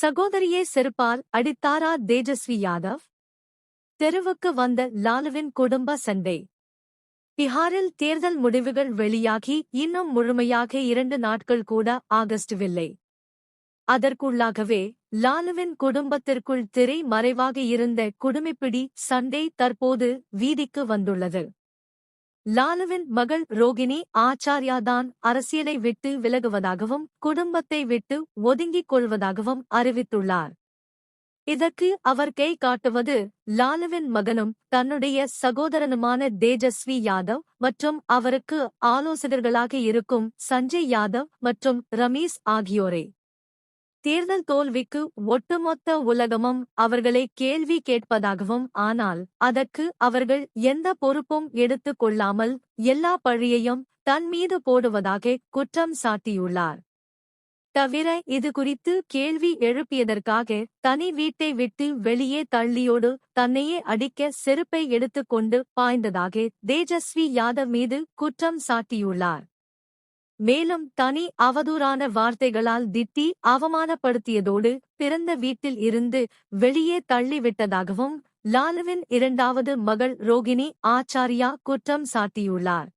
சகோதரியை செருப்பால் அடித்தாரா தேஜஸ்வி யாதவ்? தெருவுக்கு வந்த லாலுவின் குடும்ப சண்டை. பிஹாரில் தேர்தல் முடிவுகள் வெளியாகி இன்னும் முழுமையாக இரண்டு நாட்கள் கூட ஆகஸ்டுவில்லை அதற்குள்ளாகவே லாலுவின் குடும்பத்திற்குள் திரை மறைவாக இருந்த குடுமிப்பிடி சண்டை தற்போது வீதிக்கு வந்துள்ளது. லாலுவின் மகள் ரோகிணி ஆச்சாரியாதான் அரசியலை விட்டு விலகுவதாகவும் குடும்பத்தை விட்டு ஒதுங்கிக் கொள்வதாகவும் அறிவித்துள்ளார். இதற்கு அவர் கை காட்டுவது லாலுவின் மகனும் தன்னுடைய சகோதரனுமான தேஜஸ்வி யாதவ் மற்றும் அவருக்கு ஆலோசகர்களாக இருக்கும் சஞ்சய் யாதவ் மற்றும் ரமீஸ் ஆகியோரே. தேர்தல் தோல்விக்கு ஒட்டுமொத்த உலகமும் அவர்களை கேள்வி கேட்பதாகவும் ஆனால் அதற்கு அவர்கள் எந்த பொறுப்பும் எடுத்துக் கொள்ளாமல் எல்லா பழியையும் தன் மீது போடுவதாக குற்றம் சாட்டியுள்ளார். தவிர இது குறித்து கேள்வி எழுப்பியதற்காக தனி வீட்டை விட்டு வெளியே தள்ளியோடு தன்னையே அடிக்க செருப்பை எடுத்துக்கொண்டு பாய்ந்ததாக தேஜஸ்வி யாதவ் மீது குற்றம் சாட்டியுள்ளார். மேலும் தனி அவதூறான வார்த்தைகளால் திட்டி அவமானப்படுத்தியதோடு பிறந்த வீட்டில் இருந்து வெளியே தள்ளிவிட்டதாகவும் லாலுவின் இரண்டாவது மகள் ரோகிணி ஆச்சாரியா குற்றம் சாட்டியுள்ளார்.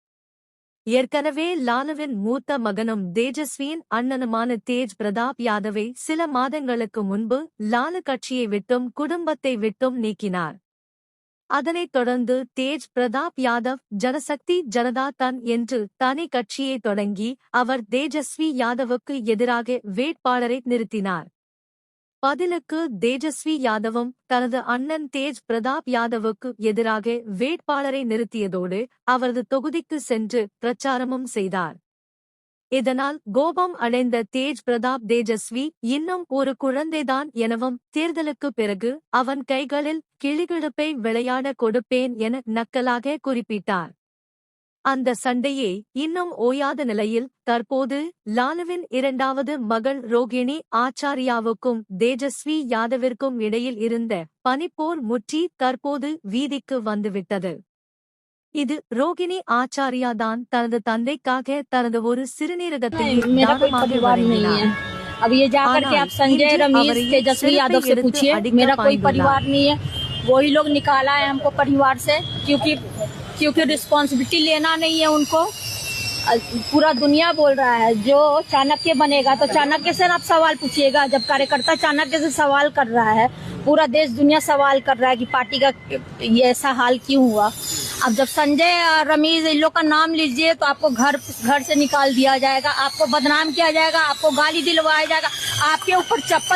ஏற்கனவே லாலுவின் மூத்த மகனும் தேஜஸ்வியின் அண்ணனுமான தேஜ் பிரதாப் யாதவை சில மாதங்களுக்கு முன்பு லாலு கட்சியை விட்டும் குடும்பத்தை விட்டும் நீக்கினார். அதனைத் தொடர்ந்து தேஜ் பிரதாப் யாதவ் ஜனசக்தி ஜனதா தன் என்று தனி கட்சியை தொடங்கி அவர் தேஜஸ்வி யாதவுக்கு எதிராக வேட்பாளரை நிறுத்தினார். பதிலுக்கு தேஜஸ்வி யாதவும் தனது அண்ணன் தேஜ் பிரதாப் யாதவுக்கு எதிராக வேட்பாளரை நிறுத்தியதோடு அவரது தொகுதிக்கு சென்று பிரச்சாரமும் செய்தார். இதனால் கோபம் அடைந்த தேஜ் பிரதாப் தேஜஸ்வி இன்னும் ஒரு குழந்தைதான் எனவும் தேர்தலுக்கு பிறகு அவன் கைகளில் கிளிகிழப்பை விளையாட கொடுப்பேன் என நக்கலாக குறிப்பிட்டார். அந்த சண்டையே இன்னும் ஓயாத நிலையில் தற்போது லாலுவின் இரண்டாவது மகள் ரோகிணி ஆச்சாரியாவுக்கும் தேஜஸ்வி யாதவிற்கும் இடையில் இருந்த பனிப்போர் முற்றி தற்போது வீதிக்கு வந்துவிட்டது. இது ரோகிணி ஆச்சாரியா தான் தனது தந்தைக்காக தனது ஒரு சிறுநீரகத்தை नहीं, मेरा कोई தானமாக परिवार नहीं வழங்கினார் है अब ये जाकर के ஆனால் आप संजय இன்று रमेश அவரை तेजस्वी சிறுத்தை यादव से எடுத்து पूछिए அடிக்க मेरा कोई பாய்ந்துள்ளார். परिवार नहीं है वही लोग निकाला है हमको परिवार से क्योंकि क्योंकि रिस्पॉन्सिबिलिटी लेना नहीं है उनको अ, पूरा दुनिया बोल रहा है जो चाणक्य बनेगा तो चाणक्य से आप सवाल पूछिएगा जब कार्यकर्ता चाणक्य से सवाल कर रहा है पूरा देश दुनिया सवाल कर रहा है कि पार्टी का ये ऐसा हाल क्यों हुआ अब जब संजय और रमीज, इन लोग का नाम लीजिए तो आपको घर घर से निकाल दिया जाएगा, आपको बदनाम किया जाएगा, आपको गाली दिलवाया जाएगा, आपके ऊपर चप्पल